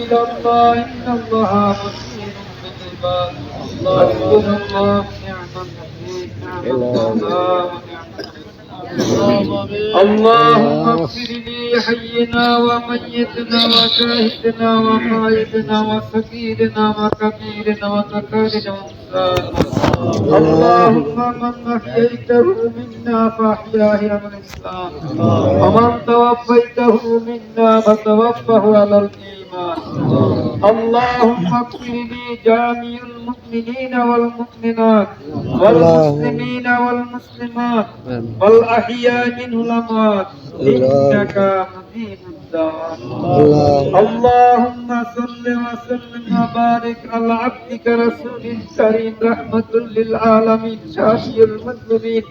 إلى الله إن الله بالعباد الله نعم النصير. اللهم اغفر لي حينا وميتنا وشاهدنا وقائدنا وسكيرنا وكبيرنا وذكرنا اللهم من أحييته منا فأحياه على الإسلام. ومن توفيته منا فتوفه على الايمان اللهم اغفر لي جميع المؤمنين والمؤمنات والمسلمين والمسلمات والأحياء منه الأموات إنك مجيب الدعوات اللهم صل وسلم وبارك على عبدك رسول الكريم رحمة للعالمين شافي المظلومين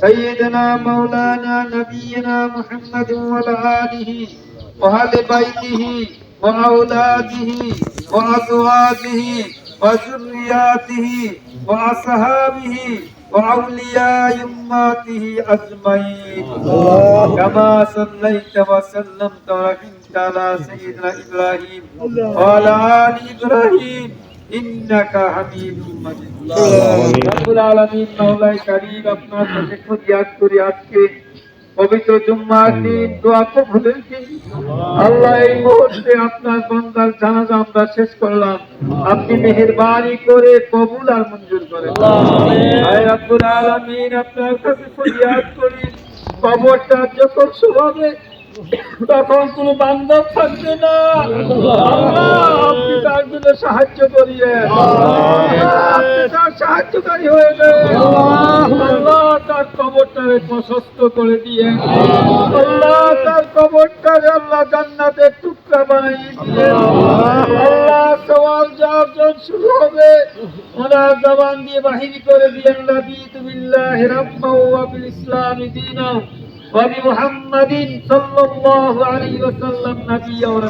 سيدنا مولانا نبينا محمد وعلى آله وأهل بيته وأولاده وأزواجه وذرياته وأصحابه وأولياء أمته أجمعين كما صليت وسلمت ورحمت على سيدنا إبراهيم وعلى آل إبراهيم إنك حميد مجيد রব্বুল আলামিন মাওলাই কারীম আপনার কাছে ফরিয়াদ করি আজকে পবিত্র জুম্মার দিন দোয়া কবুলের দিন আল্লাহ এই মুহূর্তে আপনার বান্দার জানাজা আমরা শেষ করলাম আপনি মেহেরবানি করে কবুল আর মঞ্জুর করেন আয় রব্বুল আলামিন আপনার কাছে ফরিয়াদ করি কবরটা যখন শোভাবে তখন কোনো বান্ধব থাকবে না আপনি তার জন্য সাহায্য করিয়ে সাহায্যকারী হয়ে তার কবরটারে প্রশস্ত করে দিয়ে আল্লাহ তার কবরটা আল্লাহ জান্নাতের টুকরা বানাই দিয়ে আল্লাহ সবার যার শুরু হবে, ওনার জবান দিয়ে বাহির করে দিয়ে আল্লাহ দিতু বিল্লাহি রাব্বা ওয়া বিল ইসলামি দীনা ওয়া বি মুহাম্মাদিন সাল্লাল্লাহু আলাইহি ওয়াসাল্লাম নবী ওয়া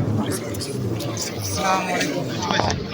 আসসালামু আলাইকুম